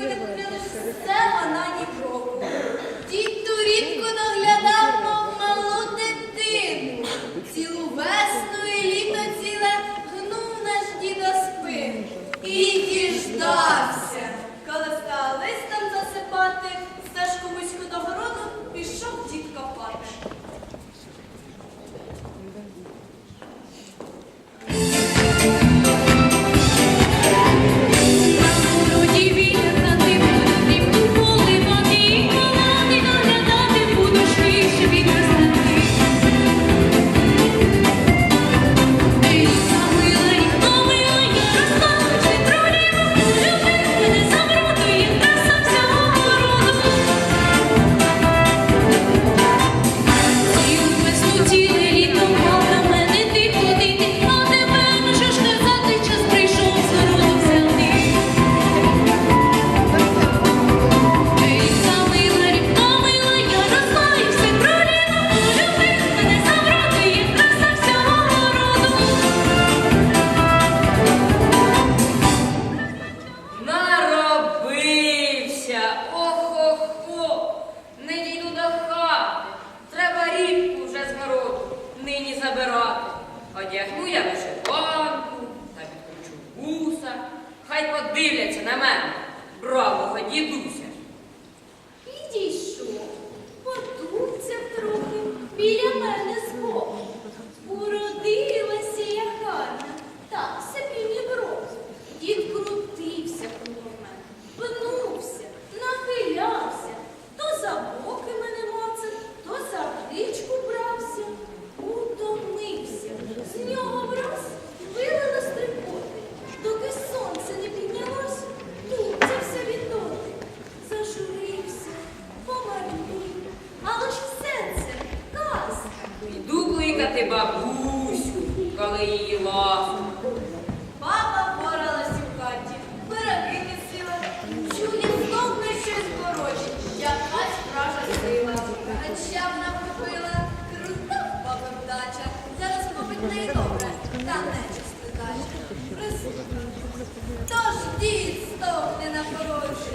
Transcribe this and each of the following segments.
ви не покрили, все вона ні Одягну я вишиванку та підкручу вуса. Хай подивляться на мене, бравого дідуся. Все добре, та не чистикає. Тож дід стовне на порожі.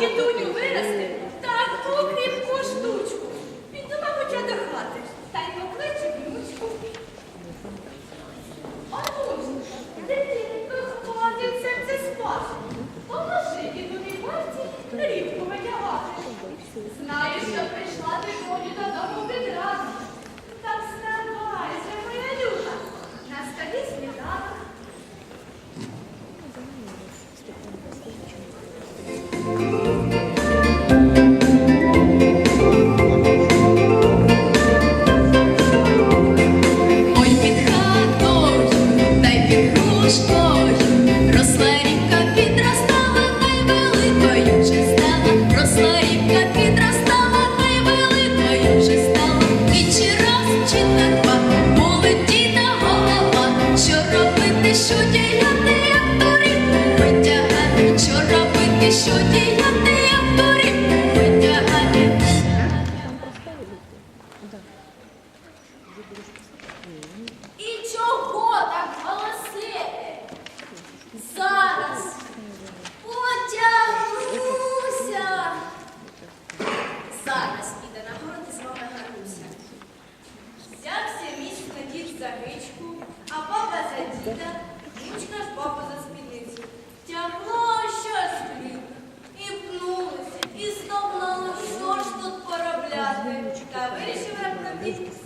дідуню вирости,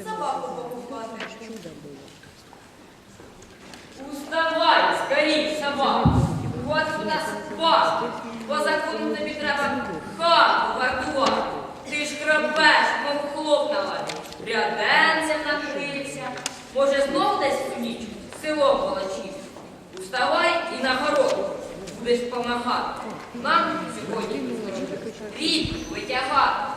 собаку покупати. Уставай, скорій, собаку. вас у нас пас. По закону тобі треба хату вартувати. Ти ж храпеш, мов хлопнала. Ряденцем накрився. Може, знов десь у ніч село волочив. Вставай і на городу будеш помагати. Нам сьогодні рік витягати.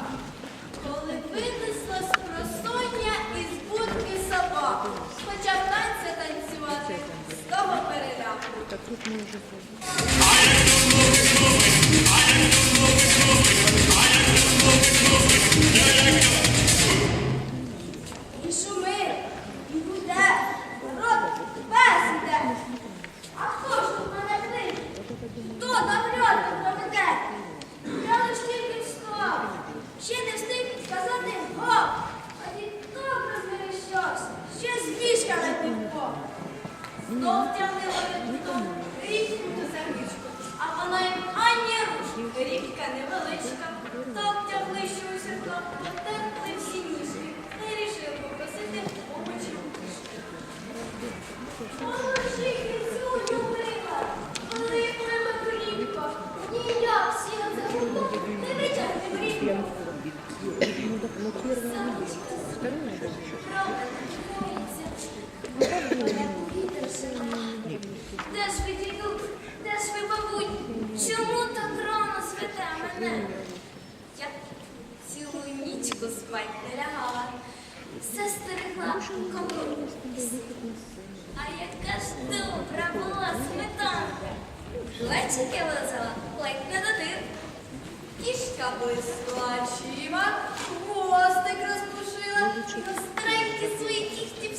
І шумир, і буде, народ весь іде. А хто ж тут? Хто там проведе? Я лиш тільки встав, ще не встиг сказати гоп, ще з ліжка не півпов знов тягнила рядком річку за річку, а вона як ані ручка, річка невеличка. Так тягли, що у сірка потерпли всі ніжки, не й рішив попросити помочі. Ісусу спать не лягала, все стерегла коло. А яка ж добра була сметанка, Плечики лизала, ледь не додир. Кішка блискла чима, хвостик розпушила, на стрельки свої кіхті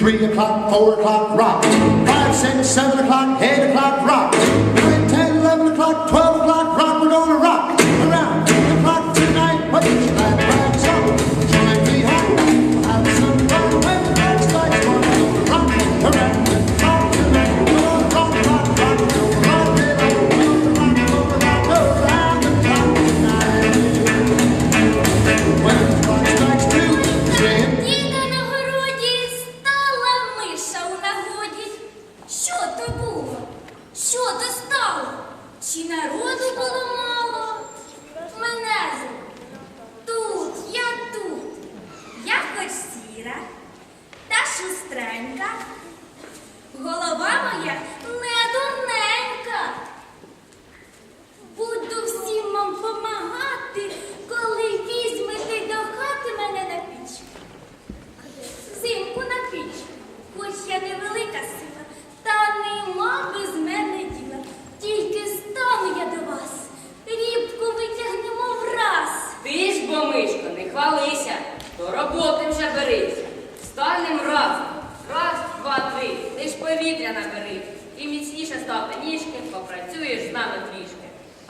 three o'clock, four o'clock, rock. Five, six, seven o'clock, eight o'clock, rock.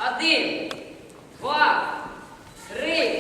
Один, два, три.